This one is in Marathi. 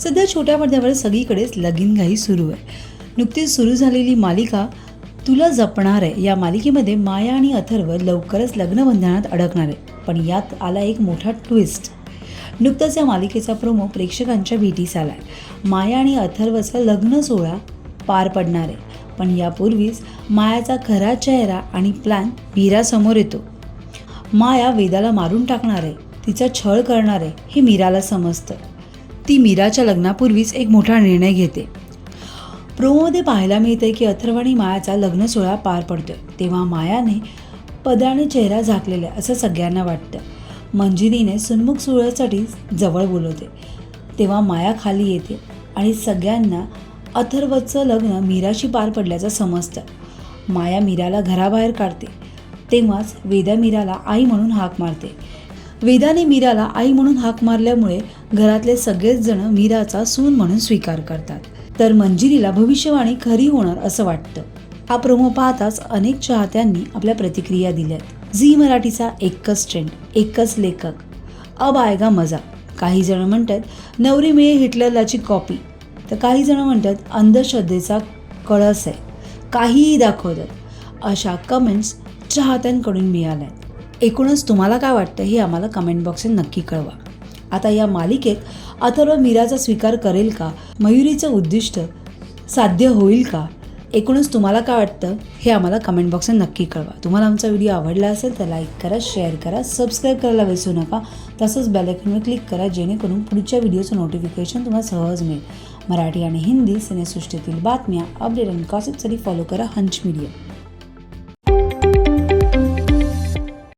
सध्या छोट्या पडद्यावर सगळीकडेच लगीनघाई सुरू आहे. नुकतीच सुरू झालेली मालिका तुला जपणार आहे. या मालिकेमध्ये माया आणि अथर्व लवकरच लग्नबंधनात अडकणार आहे पण यात आला एक मोठा ट्विस्ट नुकताच या मालिकेचा प्रोमो प्रेक्षकांच्या भेटीस आहे माया आणि अथर्वचा लग्न सोहळा पार पडणार आहे. पण यापूर्वीच मायाचा खरा चेहरा आणि प्लॅन मीरासमोर येतो. माया वेदाला मारून टाकणार आहे. तिचा छळ करणार आहे हे मीराला समजतं. ती मीराच्या लग्नापूर्वीच एक मोठा निर्णय घेते. प्रोमोमध्ये पाहायला मिळते की अथर्व आणि मायाचा लग्न सोहळा पार पडतोय. तेव्हा मायाने पदराने चेहरा झाकलेला आहे असं सगळ्यांना वाटतं. मंजिरीने सुन्मुख सोहळ्यासाठी जवळ बोलवते. तेव्हा माया खाली येते आणि सगळ्यांना अथर्वचं लग्न मीराशी पार पडल्याचं समजतं. माया मीराला घराबाहेर काढते. तेव्हाच वेदा मीराला आई म्हणून हाक मारते. वेदाने मीराला आई म्हणून हाक मारल्यामुळे घरातले सगळेच जण मीराचा सून म्हणून स्वीकार करतात. तर मंजिरीला भविष्यवाणी खरी होणार असं वाटतं. हा प्रोमो पाहताच अनेक चाहत्यांनी आपल्या प्रतिक्रिया दिल्यात. झी मराठीचा एकच ट्रेंड एकच लेखक. अब आएगा मजा. काही जण म्हणतात नवरी मिळे हिटलरलाची कॉपी तर काही जण म्हणतात अंधश्रद्धेचा कळस आहे. काहीही दाखवतात. अशा कमेंट्स चाहत्यांकडून मिळाल्यात. एकूणच तुम्हाला काय वाटतं हे आम्हाला कमेंट बॉक्समध्ये नक्की कळवा. आता या मालिकेत अथर्व मीराचा स्वीकार करेल का? मयुरीचं उद्दिष्ट साध्य होईल का? एकूणच तुम्हाला काय वाटतं हे आम्हाला कमेंट बॉक्सने नक्की कळवा. तुम्हाला आमचा व्हिडिओ आवडला असेल तर लाईक करा शेअर करा सबस्क्राईब करायला विसरू नका. तसंच बेलायकनवर क्लिक करा जेणेकरून पुढच्या व्हिडिओचं नोटिफिकेशन तुम्हाला सहज मिळेल. मराठी आणि हिंदी सिनेसृष्टीतील बातम्या अपडेट आणि गॉसिपसाठी फॉलो करा हंच मीडिया